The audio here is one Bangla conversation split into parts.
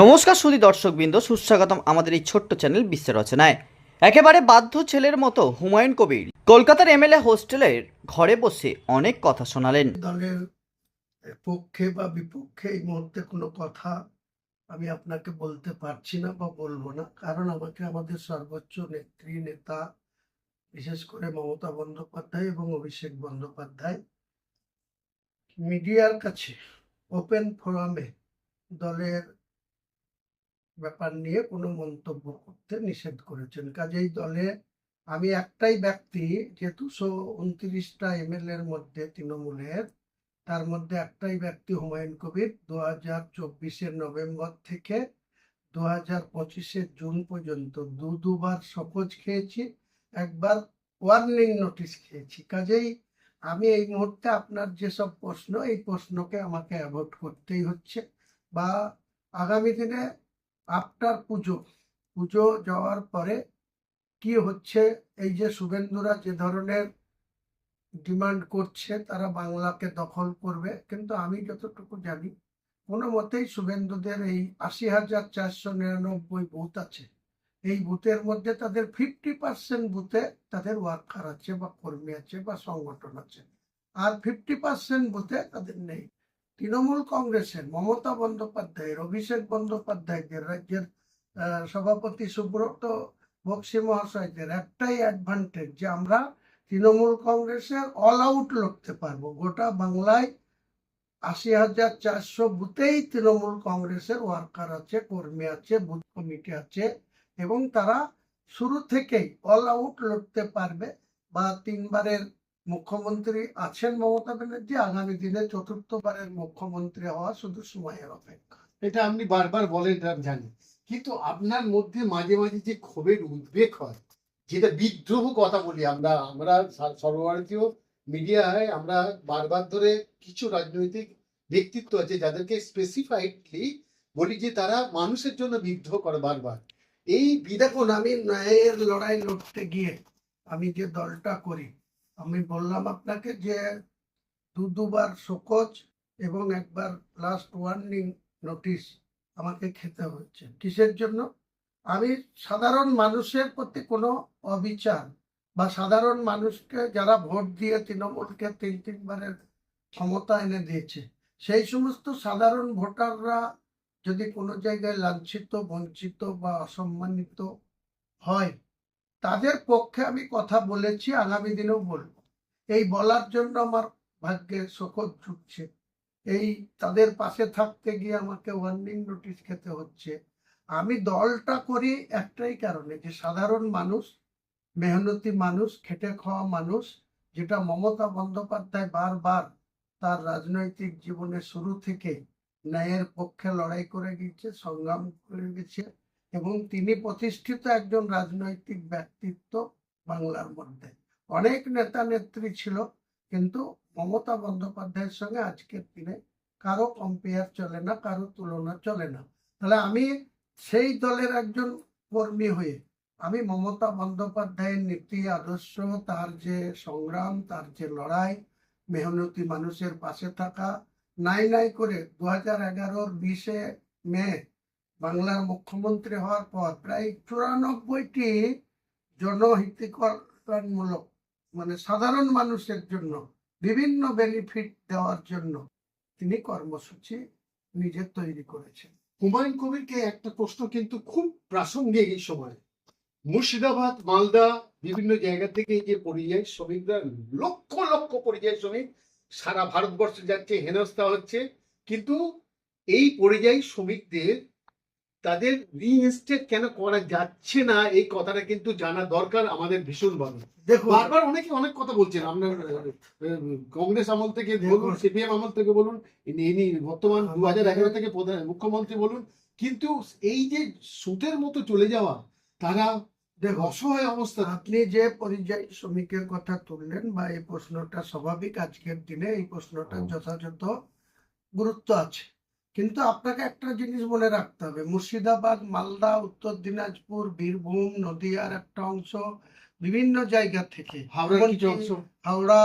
নমস্কার সুদী দর্শকবৃন্দ, সুস্বাগতম আমাদের এই ছোট্ট চ্যানেল বিশ্ব রচনায়। একেবারে বাধ্য ছেলের মতো হুমায়ুন কবির কলকাতার এমএলএ হোস্টেলের ঘরে বসে অনেক কথা শোনালেন। দলের পক্ষে বা বিপক্ষে এই মুহূর্তে কোনো কথা আমি আপনাকে বলতে পারছি না বা বলব না। কারণ আমাকে আমাদের সর্বোচ্চ নেত্রী, নেতা, বিশেষ করে মমতা বন্দ্যোপাধ্যায় এবং অভিষেক বন্দ্যোপাধ্যায় মিডিয়ার কাছে, ওপেন ফোরামে দলের ব্যাপার নিয়ে কোনো মন্তব্য করতে নিষেধ করেছেন। কাজেই দলে আমি একটাই ব্যক্তি যে দুশো উনত্রিশটা এমএলএ এর মধ্যে তৃণমূলের, তার মধ্যে একটাই ব্যক্তি হুমায়ুন কবির। দু হাজার চব্বিশের নভেম্বর থেকে দু হাজার পঁচিশের জুন পর্যন্ত দু দুবার শপথ খেয়েছি, একবার ওয়ার্নিং নোটিশ খেয়েছি। কাজেই আমি এই মুহূর্তে আপনার যেসব প্রশ্ন, এই প্রশ্নকে আমাকে অ্যাভয়েড করতেই হচ্ছে বা আগামী দিনে আফটার পুজো। পুজো যাওয়ার পরে কি হচ্ছে? এই যে শুভেন্দুরা যে ধরনের ডিমান্ড করছে, তারা বাংলাকে দখল করবে। কিন্তু আমি যতটুকু জানি, কোনো মতেই শুভেন্দুদের এই আশি হাজার চারশো নিরানব্বই বুথ আছে। এই বুথের মধ্যে তাদের ফিফটি পার্সেন্ট বুথে তাদের ওয়ার্কার আছে বা কর্মী আছে বা সংগঠন আছে। আর ফিফটি পার্সেন্ট বুথে তাদের নেই। তৃণমূল কংগ্রেসের মমতা বন্দ্যোপাধ্যায়ের, অভিষেক বন্দ্যোপাধ্যায়দের রাজ্যের সভাপতি সুব্রত বক্সি মহাশয়দের একটাই অ্যাডভান্টেজ যে আমরা তৃণমূল কংগ্রেসের অল আউট লড়তে পারব। গোটা বাংলায় আশি হাজার চারশো বুথেই তৃণমূল কংগ্রেসের ওয়ার্কার আছে, কর্মী আছে, বুথ কমিটি আছে এবং তারা শুরু থেকেই অল আউট লড়তে পারবে বা তিনবারের মুখ্যমন্ত্রী আছেন মমতা ব্যানার্জি, আগামী দিনে চতুর্থবারের মুখ্যমন্ত্রী হওয়া শুধু সময়ের অপেক্ষা। এটা আপনি বারবার বলেন আমি জানি। কিন্তু আপনার মধ্যে মাঝে মাঝে যে ক্ষোভের উদ্বেগ হয়, যেটা বিদ্রোহ কথা বলি আমরা আমরা সর্বভারতীয় মিডিয়ায় আমরা বারবার ধরে কিছু রাজনৈতিক ব্যক্তিত্ব আছে যাদেরকে স্পেসিফাইডলি বলি যে তারা মানুষের জন্য বিদ্রোহ করে বারবার। এই বিদা দেখুন আমি ন্যায়ের লড়াই লড়তে গিয়ে আমি যে দলটা করি আমি বললাম আপনাকে যে দু দুবার শোকজ এবং একবার লাস্ট ওয়ার্নিং নোটিশ আমাকে খেতে হচ্ছে কিসের জন্য? আমি সাধারণ মানুষের প্রতি কোনো অবিচার বা সাধারণ মানুষকে যারা ভোট দিয়ে তৃণমূলকে তিন তিনবারের ক্ষমতা এনে দিয়েছে, সেই সমস্ত সাধারণ ভোটাররা যদি কোনো জায়গায় লাঞ্ছিত, বঞ্চিত বা অসম্মানিত হয় তাদের পক্ষে আমি কথা বলেছি, আগামী দিনেও বলব। এই বলার জন্য আমার ভাগ্যে শোকত ঢুকছে এই তাদের পাশে থাকতে গিয়ে আমাকে ওয়ার্নিং নোটিশ খেতে হচ্ছে। আমি দলটা করি একটাই কারণে যে সাধারণ মানুষ, মেহনতি মানুষ, খেটে খাওয়া মানুষ, যেটা মমতা বন্দ্যোপাধ্যায় বারবার তার রাজনৈতিক জীবনের শুরু থেকে ন্যায়ের পক্ষে লড়াই করে গিয়েছে, সংগ্রাম করে গেছে এবং তিনি প্রতিষ্ঠিত একজন রাজনৈতিক ব্যক্তিত্ব বাংলার মধ্যে। অনেক নেতা নেত্রী ছিল, কিন্তু মমতা বন্দ্যোপাধ্যায়ের সঙ্গে আজকের দিনে কারও কম্পেয়ার চলে না, কারও তুলনা চলে না। তাহলে আমি সেই দলের একজন কর্মী হয়ে, আমি মমতা বন্দ্যোপাধ্যায়ের নীতি, আদর্শ, তার যে সংগ্রাম, তার যে লড়াই, মেহনতি মানুষের পাশে থাকা, নাই নাই করে দু হাজার এগারোর বিশে মে বাংলার মুখ্যমন্ত্রী হওয়ার পর প্রায় চুরানব্বইটি জনহিতকল্যাণমূলক মানে সাধারণ মানুষের জন্য, বিভিন্ন বেনিফিট দেওয়ার জন্য তিনি কর্মসূচি নিজে তৈরি করেছেন। হুমায়ুন কবিরকে একটা প্রশ্ন কিন্তু খুব প্রাসঙ্গিক এই সময়। মুর্শিদাবাদ, মালদা, বিভিন্ন জায়গা থেকে যে পরিযায়ী শ্রমিকরা, লক্ষ লক্ষ পরিযায়ী শ্রমিক সারা ভারতবর্ষে যাচ্ছে, হেনস্থা হচ্ছে। কিন্তু এই পরিযায়ী শ্রমিকদের তাদের রিইনস্টেট কেন করা যাচ্ছে না এই কথাটা কিন্তু জানা দরকার আমাদের ভীষণ ভীষণভাবে দেখুন। বারবার অনেকে অনেক কথা বলছেন আপনার কংগ্রেস আমল থেকে বলুন সিপিএম আমল থেকে বলুন ইনি বর্তমান দু হাজার এগারো থেকে প্রধান মুখ্যমন্ত্রী বলুন কিন্তু এই যে সুতের মতো চলে যাওয়া তারা দেখুন অসহায় অবস্থা। আপনি যে পরিযায়ী শ্রমিকের কথা তুললেন বা এই প্রশ্নটা স্বাভাবিক আজকের দিনে এই প্রশ্নটার হুম। যথাযথ গুরুত্ব আছে। কিন্তু আপনাকে একটা জিনিস মনে রাখতে হবে। মুর্শিদাবাদ মালদা উত্তর দিনাজপুর বীরভূম নদিয়ার একটা অংশ বিভিন্ন জায়গা থেকে হাওড়া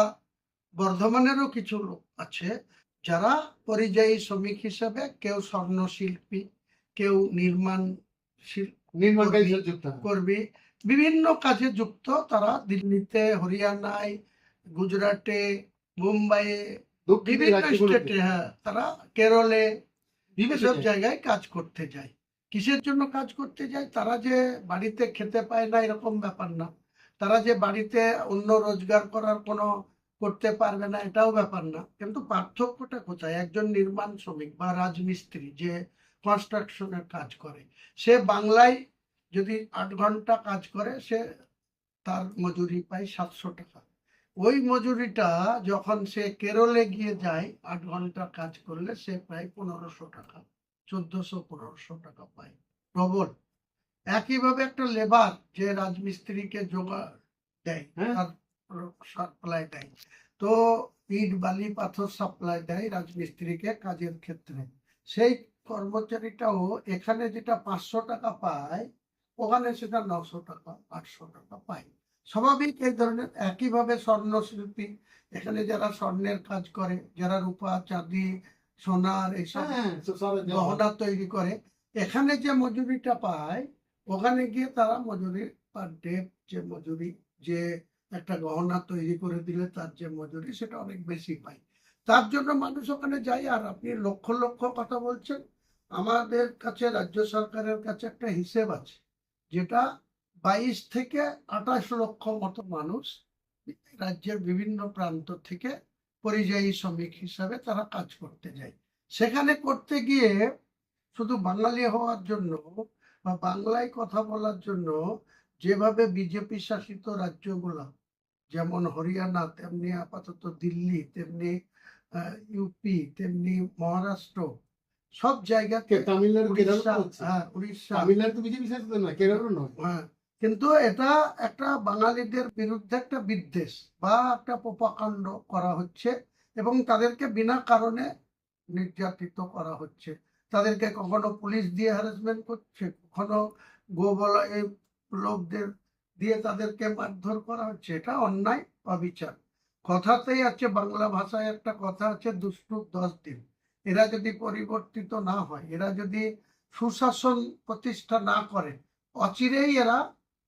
বর্ধমানেরও কিছু লোক আছে যারা পরিযায়ী শ্রমিক হিসেবে কেউ স্বর্ণ শিল্পী কেউ নির্মাণ হয়। বিভিন্ন কাজে যুক্ত তারা দিল্লিতে হরিয়ানায় গুজরাটে মুম্বাইয়ে বিভিন্ন স্টেটে হ্যাঁ তারা কেরলে এসব জায়গায়। জায়গায় কাজ করতে যায় কিসের জন্য কাজ করতে যায় তারা যে বাড়িতে খেতে পায় না এরকম ব্যাপার না। তারা যে বাড়িতে অন্য রোজগার করার কোনো করতে পারবে না এটাও ব্যাপার না। কিন্তু পার্থক্যটা কোথায়? একজন নির্মাণ শ্রমিক বা রাজমিস্ত্রি যে কনস্ট্রাকশনের কাজ করে সে বাংলায় যদি আট ঘণ্টা কাজ করে সে তার মজুরি পায় সাতশো টাকা। ওই মজুরিটা যখন সে কেরলে গিয়ে যায় আট ঘণ্টা কাজ করলে সে প্রায় পনেরোশো টাকা চোদ্দশো পনেরোশো টাকা পায়। প্রবল। একইভাবে একটা লেবার যে রাজমিস্ত্রিকে জোগাড় দেয় হ্যাঁ। সাপ্লাই দেয়। তো ইট বালি পাথর সাপ্লাই দেয় রাজমিস্ত্রিকে কাজের ক্ষেত্রে। সেই কর্মচারীটাও এখানে যেটা পাঁচশো টাকা পায় ওখানে সেটা নশো টাকা আটশো টাকা পায়। স্বাভাবিক এই ধরনের একইভাবে স্বর্ণ শিল্পী এখানে যারা স্বর্ণের কাজ করে যারা রূপা চাঁদি সোনার এইসব হ্যাঁ, যাওয়া। গহনা তৈরি করে এখানে যে মজুরিটা পায় ওখানে গিয়ে তারা মজুরি পার ডে যে মজুরি যে একটা গহনা তৈরি করে দিলে তার যে মজুরি সেটা অনেক বেশি পায় তার জন্য মানুষ ওখানে যায় আর আপনি লক্ষ লক্ষ কথা বলছেন আমাদের কাছে রাজ্য সরকারের কাছে একটা হিসেব আছে যেটা বাইশ থেকে আঠাশ লক্ষ মতো মানুষ রাজ্যের বিভিন্ন প্রান্ত থেকে পরিযায়ী শ্রমিক হিসাবে তারা কাজ করতে যায়। সেখানে করতে গিয়ে শুধু বাঙালি হওয়ার জন্য বা বাংলায় কথা বলার জন্য যেভাবে বিজেপি শাসিত রাজ্যগুলো যেমন হরিয়ানা তেমনি আপাতত দিল্লি তেমনি ইউপি তেমনি মহারাষ্ট্র সব জায়গাতে তামিলনাড়ু কেরল উড়িষ্যা হ্যাঁ উড়িষ্যা। তামিলনাড়ু তো বিজেপি শাসিত নয় কেরলও নয়। হ্যাঁ। কিন্তু এটা একটা বাঙালিদের বিরুদ্ধে একটা বিদ্বেষ বা একটা পোপাকাণ্ড করা হচ্ছে এবং তাদেরকে বিনা কারণে নির্যাতিত করা হচ্ছে। তাদেরকে কখনো পুলিশ দিয়ে হ্যারাসমেন্ট করছে, কখনো গোবলা এই লোকদের দিয়ে তাদেরকে মারধর করা হচ্ছে, এটা অন্যায় অবিচার কথাতেই আছে, বাংলা ভাষায় একটা কথা আছে দুষ্টু দশ দিন। এরা যদি পরিবর্তিত না হয়, এরা যদি সুশাসন প্রতিষ্ঠা না করে, অচিরেই এরা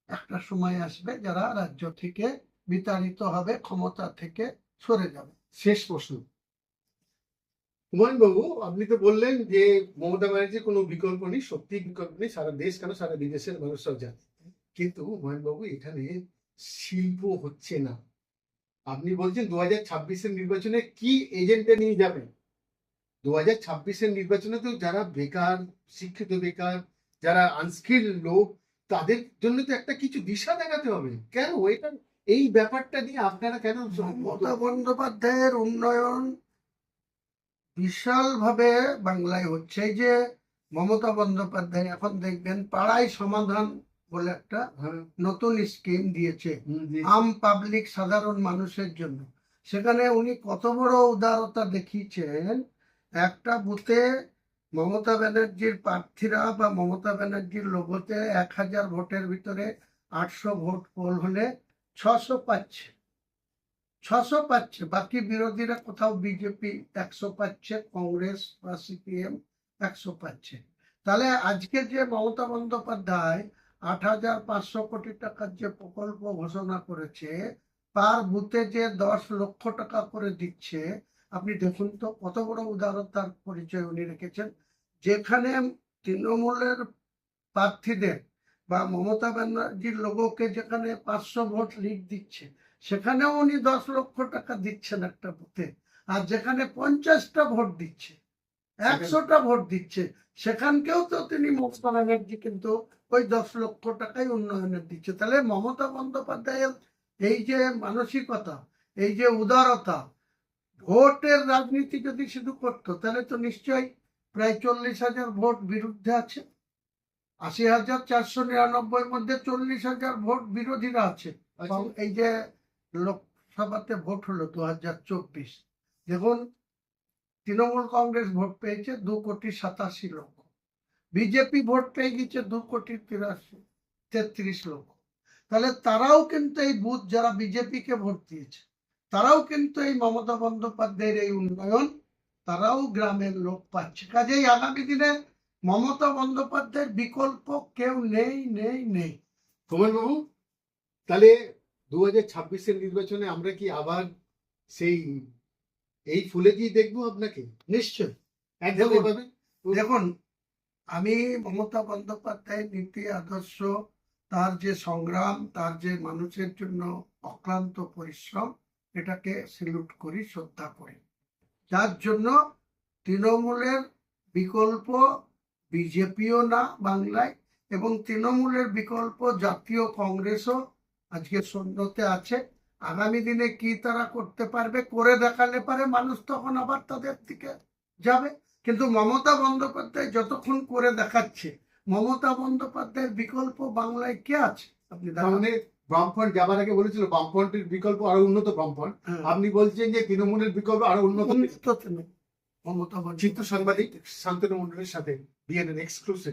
একটা সময় আসবে যারা রাজ্য থেকে বিতাড়িত হবে, ক্ষমতা থেকে সরে যাবে। শেষ প্রশ্ন। হুমায়ুন বাবু আপনি তো বললেন যে মমতা কোনো বিকল্প নেই সত্যি বিকল্প নেই, সারা দেশ কেন সারা বিদেশের জানে। কিন্তু হুমায়ুন বাবু এখানে শিল্প হচ্ছে না। আপনি বলছেন দু হাজার ছাব্বিশের নির্বাচনে কি এজেন্ডা নিয়ে যাবেন দু হাজার ছাব্বিশের নির্বাচনে তো যারা বেকার, শিক্ষিত বেকার, যারা আনস্কিল লোক তাদের জন্য তো একটা কিছু দিশা দেখাতে হবে। কেন? এটা এই ব্যাপারটা নিয়ে আপনারা কেন মমতা বন্দ্যোপাধ্যায়ের উন্নয়ন বিশালভাবে বাংলায় হচ্ছে যে মমতা বন্দ্যোপাধ্যায় এখন দেখবেন পাড়ায় সমাধান বলে একটা হ্যাঁ, নতুন স্কিম দিয়েছে। আম পাবলিক সাধারণ মানুষের জন্য। সেখানে উনি কত বড় উদারতা দেখিয়েছেন একটা বুথে মমতা ব্যানার্জির প্রার্থীরা বা মমতা ব্যানার্জির লোগোতে এক হাজার ভোটের ভিতরে আটশো ভোট পোল হলে ছশো পাচ্ছে। ছশো পাচ্ছে। বাকি বিরোধীরা কোথাও বিজেপি একশো পাচ্ছে, কংগ্রেস বা সিপিএম একশো পাচ্ছে। তাহলে আজকে যে মমতা বন্দ্যোপাধ্যায় আট হাজার পাঁচশো কোটি টাকার যে প্রকল্প ঘোষণা করেছে, তার বুথে যে দশ লক্ষ টাকা করে দিচ্ছে আপনি দেখুন তো, কত বড় উদারতার পরিচয় উনি রেখেছেন। যেখানে তৃণমূলের প্রার্থীদের বা মমতা ব্যানার্জির লোগোকে যেখানে পাঁচশো ভোট লিড দিচ্ছে, সেখানেও উনি দশ লক্ষ টাকা দিচ্ছেন একটা বুথে। আর যেখানে পঞ্চাশটা ভোট দিচ্ছে, একশোটা ভোট দিচ্ছে, সেখানকেও তো তিনি মমতা ব্যানার্জি কিন্তু ওই দশ লক্ষ টাকাই উন্নয়নের দিচ্ছে। তাহলে মমতা বন্দ্যোপাধ্যায়ের এই যে মানসিকতা, এই যে উদারতা ভোটের রাজনীতি যদি শুধু করতো তাহলে তো নিশ্চয়ই প্রায় চল্লিশ হাজার ভোট বিরুদ্ধে আছে। আশি হাজার চারশো নিরানব্বই মধ্যে চল্লিশ হাজার ভোট বিরোধীরা আছে। আচ্ছা, এবং এই যে লোকসভাতে ভোট হলো দু হাজার চব্বিশ দেখুন তৃণমূল কংগ্রেস ভোট পেয়েছে দু কোটি সাতাশি লক্ষ। বিজেপি ভোট পেয়ে গেছে দু কোটি তিরাশি তেত্রিশ লক্ষ। তাহলে তারাও কিন্তু এই বুথ যারা বিজেপিকে ভোট দিয়েছে তারাও কিন্তু এই মমতা বন্দ্যোপাধ্যায়ের এই উন্নয়ন তারাও গ্রামের লোক পাচ্ছে। কাজেই আগামী দিনে মমতা বন্দ্যোপাধ্যায়ের বিকল্প কেউ নেই নেই নেই। বাবু তাহলে দু হাজার ছাব্বিশের নির্বাচনে আমরা কি আবার সেই এই ফুলেকেই দেখব আপনাকে? নিশ্চয় একদম এভাবে দেখুন আমি মমতা বন্দ্যোপাধ্যায়ের নীতি আদর্শ তার যে সংগ্রাম তার যে মানুষের জন্য অক্লান্ত পরিশ্রম এটাকে স্যালুট করি, শ্রদ্ধা করি। যার জন্য তৃণমূলের বিকল্প বিজেপিও না বাংলায় এবং তৃণমূলের বিকল্প জাতীয় কংগ্রেসও আজকে শূন্যতে আছে। আগামী দিনে কি তারা করতে পারবে, করে দেখালে পারে, মানুষ তখন আবার তাদের দিকে যাবে। কিন্তু মমতা বন্দ্যোপাধ্যায় যতক্ষণ করে দেখাচ্ছে, মমতা বন্দ্যোপাধ্যায়ের বিকল্প বাংলায় কে আছে? আপনি। মানে বামফ্রন্ট যাবার আগে বলেছিল বামফ্রন্টের বিকল্প আরও উন্নত বামফ্রন্ট। হ্যাঁ। আপনি বলছেন যে তৃণমূলের বিকল্প আরও উন্নত। চিত্র সাংবাদিক। শান্তনু মন্ডলের সাথে বিএনএন এক্সক্লুসিভ